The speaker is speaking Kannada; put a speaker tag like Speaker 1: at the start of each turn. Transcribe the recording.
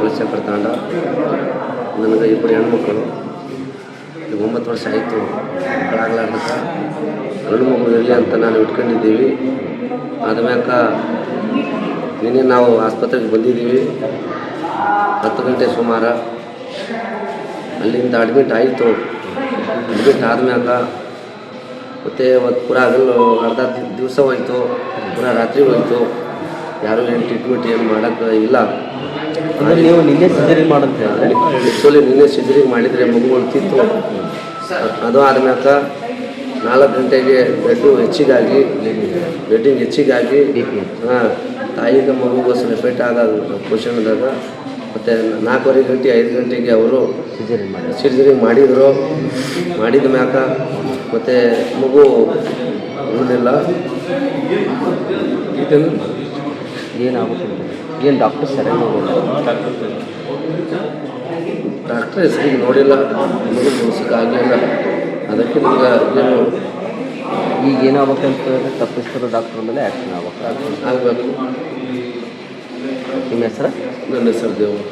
Speaker 1: ಗುಲಶೇಖರ್ ತಾಂಡ ನನಗೆ ಇಬ್ಬರು ಹೆಣ್ಮಕ್ಳು. ಈಗ ಒಂಬತ್ತು ವರ್ಷ ಆಯಿತು. ಮಕ್ಕಳಾಗ್ಲಾರ್ದಕ್ಕ ಗಂಡು ಮಗು ಇರಲಿ ಅಂತ ನಾನು ಇಟ್ಕೊಂಡಿದ್ದೀವಿ. ಆದ್ಮ್ಯಾಕ ನಿನ್ನೆ ನಾವು ಆಸ್ಪತ್ರೆಗೆ ಬಂದಿದ್ದೀವಿ. ಹತ್ತು ಗಂಟೆ ಸುಮಾರು. ಅಲ್ಲಿಂದ ಅಡ್ಮಿಟ್ ಆಯಿತು. ಅಡ್ಮಿಟ್ ಆದ್ಮ್ಯಾಕ ಮತ್ತು ಅವತ್ತು ಪುರಾ ಹಗಲು ಅರ್ಧ ದಿವಸ ಹೋಯಿತು ಪುರಾ ರಾತ್ರಿ ಹೋಯಿತು. ಯಾರೂ ಏನು ಟ್ರೀಟ್ಮೆಂಟ್ ಏನು ಮಾಡೋಕ್ಕೆ ಇಲ್ಲ.
Speaker 2: ಅಂದರೆ ನೀವು ನಿನ್ನೆ ಸರ್ಜರಿ ಮಾಡಂತ
Speaker 1: ಆ್ಯಕ್ಚುಲಿ ನಿನ್ನೆ ಸಿಜರಿಂಗ್ ಮಾಡಿದರೆ ಮಗು ಉಳ್ತಿತ್ತು ಅದು ಆದ್ಮ್ಯಾಕ ನಾಲ್ಕು ಗಂಟೆಗೆ ಬೆಡ್ಡು ಹೆಚ್ಚಿಗಾಗಿ ಬೆಡ್ಡಿಂಗ್ ಹೆಚ್ಚಿಗಾಗಿ ಹಾಂ ತಾಯಿಗೆ ಮಗುಗೂ ಎಫೆಕ್ಟ್ ಆಗೋದು ಪೋಷಣದಾಗ. ಮತ್ತು ನಾಲ್ಕೂವರೆ ಗಂಟೆ ಐದು ಗಂಟೆಗೆ ಅವರು ಸಿರ್ಜರಿಂಗ್ ಮಾಡಿದರು. ಮಾಡಿದ ಮ್ಯಾಕ ಮತ್ತು ಮಗು ಉಳಿದಿಲ್ಲ ಇದನ್ನು
Speaker 2: ಏನಾಗುತ್ತೆ ಏನು ಡಾಕ್ಟರ್ ಸರಿಯಾಗಿ ನೋಡಿಲ್ಲ.
Speaker 1: ಡಾಕ್ಟ್ರ್ ಹೆಸರಿಗೆ ನೋಡಿಲ್ಲ. ಮಗು ಮುಗಿಸೋಕ್ಕಾಗಲಿಲ್ಲ ಅದಕ್ಕೆ ನಿಮ್ಗೆ ಏನು
Speaker 2: ಈಗ ಅಂತ ಹೇಳಿದ್ರೆ ತಪ್ಪಿಸ್ತಿರೋ ಡಾಕ್ಟರ್ ಮೇಲೆ ಆ್ಯಕ್ಷನ್ ಆಗ್ಬೇಕು.
Speaker 1: ಆಗಬೇಕು.
Speaker 2: ನಿಮ್ಮ ಹೆಸರು?
Speaker 1: ನನ್ನ ಹೆಸರು ದೇವರು